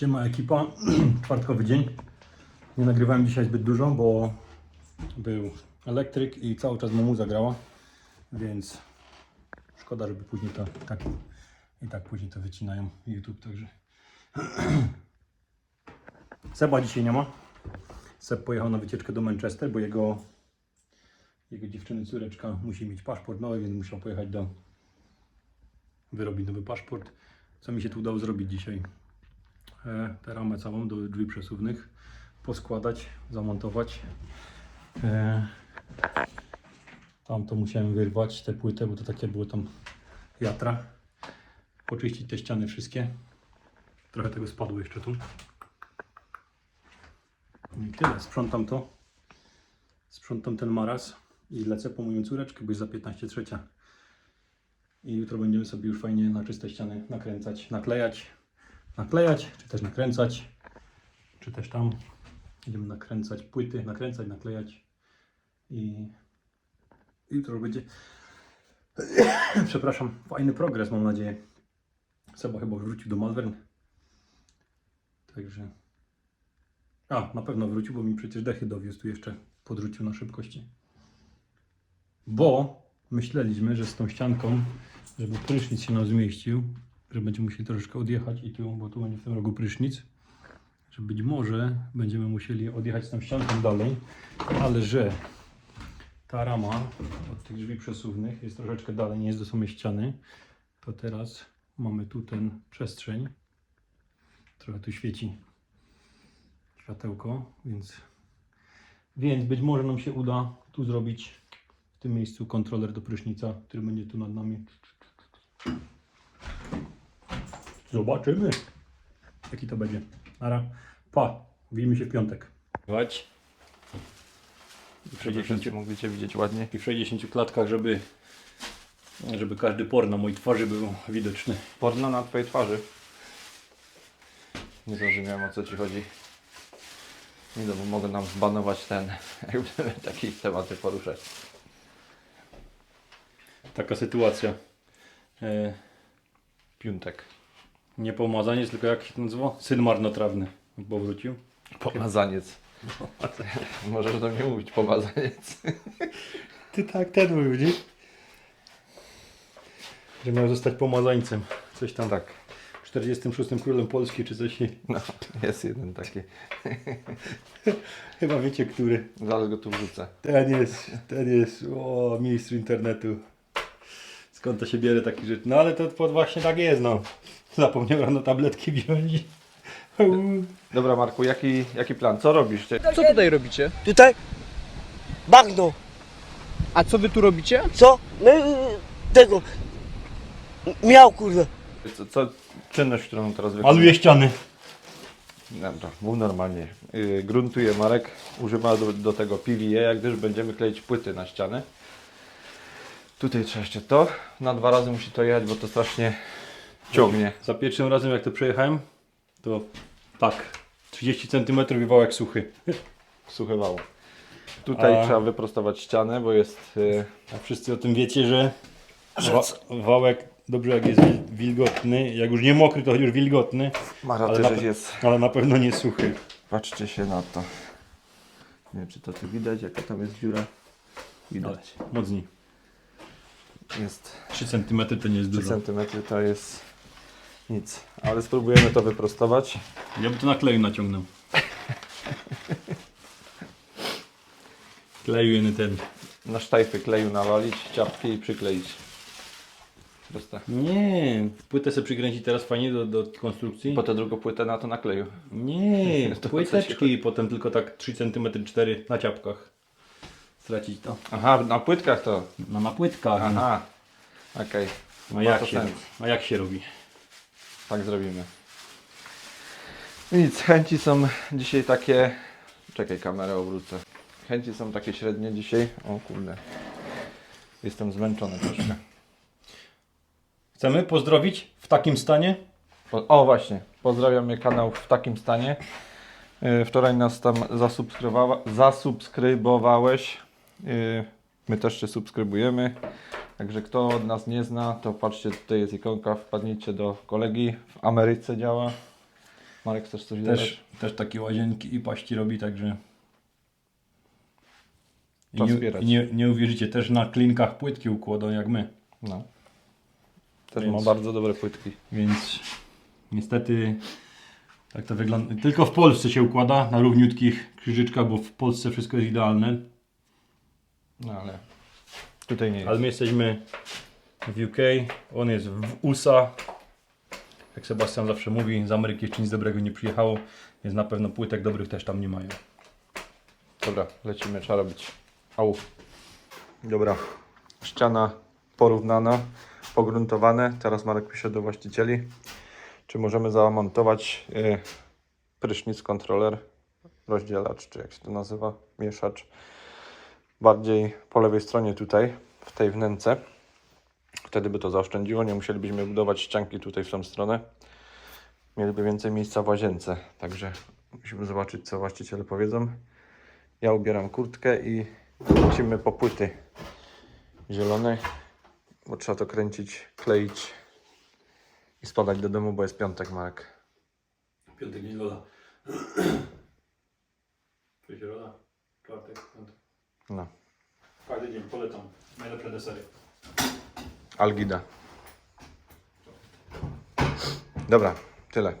Siema ekipa, czwartkowy dzień. Nie nagrywałem dzisiaj zbyt dużo, bo był elektryk i cały czas mu zagrała, więc szkoda, żeby później to tak i tak później to wycinają YouTube, także Seba dzisiaj nie ma. Seb pojechał na wycieczkę do Manchester, bo jego jego dziewczyny córeczka musi mieć paszport nowy, więc musiał pojechać do wyrobić nowy paszport. Co mi się tu udało zrobić dzisiaj? E, tę ramę całą do drzwi przesuwnych poskładać, zamontować. E, tam to musiałem wyrwać tę płytę, bo to takie było tam jatra. Poczyścić te ściany wszystkie. Trochę tego spadło jeszcze tu. I tyle, sprzątam to. Sprzątam ten maraz i lecę po moją córeczkę, bo jest za 15 trzecia. I jutro będziemy sobie już fajnie na czyste ściany nakręcać, naklejać naklejać, czy też nakręcać, czy też tam będziemy nakręcać płyty, nakręcać, naklejać i jutro będzie przepraszam, fajny progres mam nadzieję. Seba chyba wrócił do Malvern. Także a, na pewno wrócił, bo mi przecież dechy dowiózł tu jeszcze podrzucił na szybkości. Bo myśleliśmy, że z tą ścianką, żeby prysznic się nam zmieścił, że będziemy musieli troszeczkę odjechać i tu, bo tu będzie w tym rogu prysznic, że być może będziemy musieli odjechać z tą ścianką dalej, ale że ta rama od tych drzwi przesuwnych jest troszeczkę dalej, nie jest do samej ściany, to teraz mamy tu ten przestrzeń. Trochę tu świeci światełko, więc, więc być może nam się uda tu zrobić w tym miejscu kontroler do prysznica, który będzie tu nad nami. Zobaczymy, jaki to będzie. Nara. Pa, widzimy się w piątek. Chodź. I w Żeby 60, wszyscy mogli Cię widzieć ładnie. i w 60 klatkach, żeby, żeby każdy por na mojej twarzy był widoczny. Porno na Twojej twarzy. Nie zrozumiałem o co Ci chodzi. Nie no, bo mogę nam zbanować ten, jak będziemy takie tematy poruszać. Taka sytuacja. E, Piątek. Nie pomazaniec, tylko jak się to nazywa? Syn marnotrawny. Powrócił. Pomazaniec. Możesz do mnie mówić pomazaniec. Ty tak, ten mówił, nie? Że miał zostać pomazańcem. Coś tam. Tak. 46 królem Polski, czy coś. No, jest jeden taki. Chyba wiecie, który. Zaraz go tu wrzucę. Ten jest, ten jest, o, mistrz internetu. Skąd to się bierze taki rzecz? No ale to, to właśnie tak jest, no. Zapomniałem rano tabletki wziąć. Dobra Marku, jaki, jaki plan? Co robisz? Co tutaj robicie? Tutaj bagno. A co wy tu robicie? Co? No y, tego. Miał kurde. Co, co czynność, którą teraz wykonujesz? Maluje ściany. Dobra, mów normalnie. Yy, gruntuje Marek, używa do, do tego PVA, jak gdyż będziemy kleić płyty na ściany. Tutaj trzeba jeszcze to. Na dwa razy musi to jechać, bo to strasznie ciągnie. Za pierwszym razem jak to przejechałem, to tak, 30 cm i wałek suchy. Suche wało. Tutaj A- trzeba wyprostować ścianę, bo jest... Yy, A wszyscy o tym wiecie, że wa wałek dobrze jak jest wil- wilgotny, jak już nie mokry, to już wilgotny, Ale też na pe- jest. ale na pewno nie suchy. Patrzcie się na to. Nie wiem, czy to tu widać, jaka tam jest dziura. Ale Widać. mocniej. Jest 3 cm to nie jest 3 dużo. cm, to jest nic. Ale spróbujemy to wyprostować. Ja bym to na kleju naciągnął. Kleju jeden ten. Na sztajfy kleju nawalić, ciapki i przykleić. Proste. Nie, płytę sobie przykręcić teraz fajnie do, do konstrukcji. Po tę drugą płytę na to nakleju. Nie, To ci płyteczki i potem tylko tak 3 cm 4 na ciapkach. Stracić to. Aha, na płytkach to. No na płytkach. Aha. Okej. No Ma jak to się, sens. a jak się robi? Tak zrobimy. Nic, chęci są dzisiaj takie... Czekaj, kamerę obrócę. Chęci są takie średnie dzisiaj. O kurde. Jestem zmęczony troszkę. Chcemy pozdrowić w takim stanie? Po, o właśnie, pozdrawiamy kanał w takim stanie. Yy, Wczoraj nas tam zasubskrybowa- zasubskrybowałeś. Yy, My też Cię subskrybujemy. Także kto od nas nie zna, to patrzcie, tutaj jest ikonka, wpadnijcie do kolegi. W Ameryce działa. Marek chcesz coś Też, dodać? też takie łazienki i paści robi, także... I Czas nie, zbierać. i nie, nie uwierzycie, też na klinkach płytki układą jak my. No. Też Więc- ma bardzo dobre płytki. Więc niestety tak to wygląda. Tylko w Polsce się układa na równiutkich krzyżyczkach, bo w Polsce wszystko jest idealne. No ale tutaj nie jest. Ale my jesteśmy w UK, on jest w USA. Jak Sebastian zawsze mówi, z Ameryki jeszcze nic dobrego nie przyjechało, więc na pewno płytek dobrych też tam nie mają. Dobra, lecimy, trzeba robić. Au. Dobra. Ściana porównana, pogruntowane. Teraz Marek pisze do właścicieli, czy możemy zamontować y, prysznic kontroler, rozdzielacz, czy jak się to nazywa, mieszacz. Bardziej po lewej stronie tutaj, w tej wnęce. Wtedy by to zaoszczędziło, nie musielibyśmy budować ścianki tutaj w tą stronę. Mieliby więcej miejsca w łazience, także musimy zobaczyć, co właściciele powiedzą. Ja ubieram kurtkę i lecimy po płyty zielone, bo trzeba to kręcić, kleić i spadać do domu, bo jest piątek, Marek. Piątek. Czy środa? Czwartek, piątek. No, Każdy dzień polecam. Najlepsze desery. Algida. Dobra, tyle.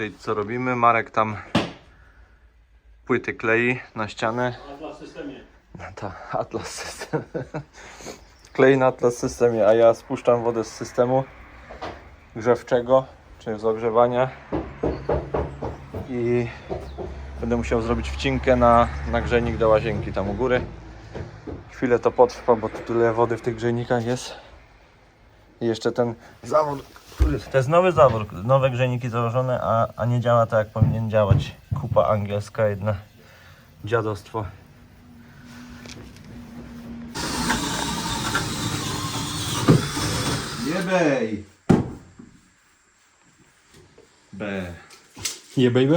Tutaj co robimy? Marek tam płyty klei na ścianę. Atlas systemie. Ta Atlas System. Klei na Atlas Systemie, a ja spuszczam wodę z systemu grzewczego, czy z ogrzewania. I będę musiał zrobić wcinkę na, na grzejnik do łazienki tam u góry. Chwilę to potrwa, bo tu tyle wody w tych grzejnikach jest. I jeszcze ten który to jest nowy zawór, nowe grzejniki założone, a, a nie działa tak jak powinien działać. Kupa angielska jedna. Dziadostwo. Jebej! B. Je baby?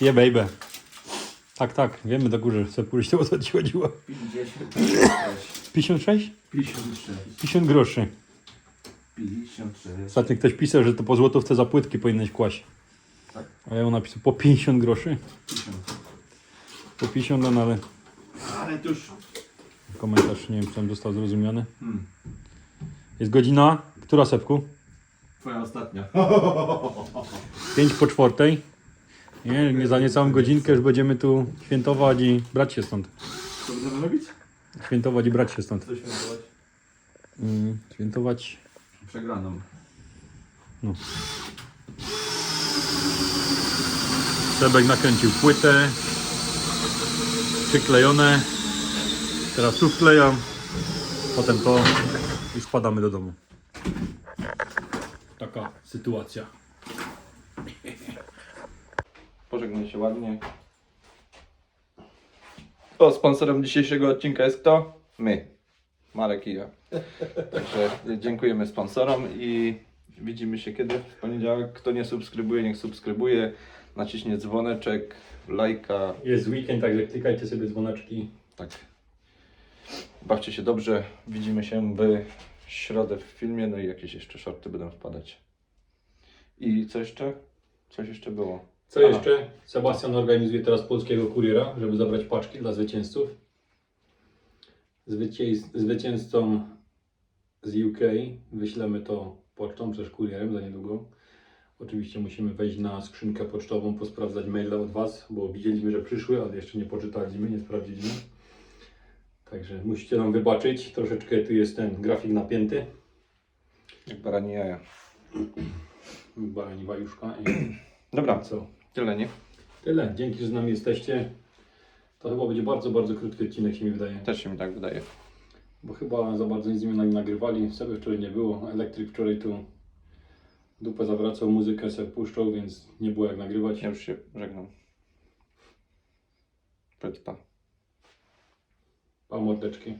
Je baby. Tak, tak, wiemy do góry, chcę pójść, to o co ci chodziło. 56? 56. 50 groszy. 56. Ostatnio ktoś pisał, że to po złotówce za płytki powinieneś kłaść. Tak. A ja mu napisał po 50 groszy. 50. Po 50, no ale Ale to już... komentarz nie wiem, czy tam został zrozumiany. Hmm. Jest godzina, która sepku? Twoja ostatnia. 5 po czwartej. Nie, nie za niecałą godzinkę już będziemy tu świętować i brać się stąd. Co będziemy robić? Świętować i brać się stąd. Co świętować? Mm, świętować. Przegraną. Sebek nakręcił płytę. Przyklejone. Teraz tu wklejam. Potem to i spadamy do domu. Taka sytuacja. Pożegnaj się ładnie. O, sponsorem dzisiejszego odcinka jest kto? My. Marek i ja. Także dziękujemy sponsorom i widzimy się kiedy? W poniedziałek. Kto nie subskrybuje, niech subskrybuje. Naciśnie dzwoneczek, lajka. Jest weekend, także klikajcie sobie dzwoneczki. Tak. Bawcie się dobrze. Widzimy się w środę w filmie. No i jakieś jeszcze shorty będą wpadać. I co jeszcze? Coś jeszcze było. Co Aha. jeszcze? Sebastian organizuje teraz polskiego kuriera, żeby zabrać paczki dla zwycięzców. Zwycięz- zwycięzcom z UK wyślemy to pocztą, też kurierem za niedługo. Oczywiście musimy wejść na skrzynkę pocztową, posprawdzać maile od Was, bo widzieliśmy, że przyszły, ale jeszcze nie poczytaliśmy, nie sprawdziliśmy. Także musicie nam wybaczyć, troszeczkę tu jest ten grafik napięty. Jak barani jaja. Barani wajuszka i Dobra, co? tyle, nie? Tyle, dzięki, że z nami jesteście. To chyba będzie bardzo, bardzo krótki odcinek, się mi wydaje. Też się mi tak wydaje. Bo chyba za bardzo nic z nimi nagrywali. Sobie wczoraj nie było. Elektryk wczoraj tu dupę zawracał, muzykę sobie puszczał, więc nie było jak nagrywać. Ja już się żegnam. Powiedz pa. Pa mordeczki.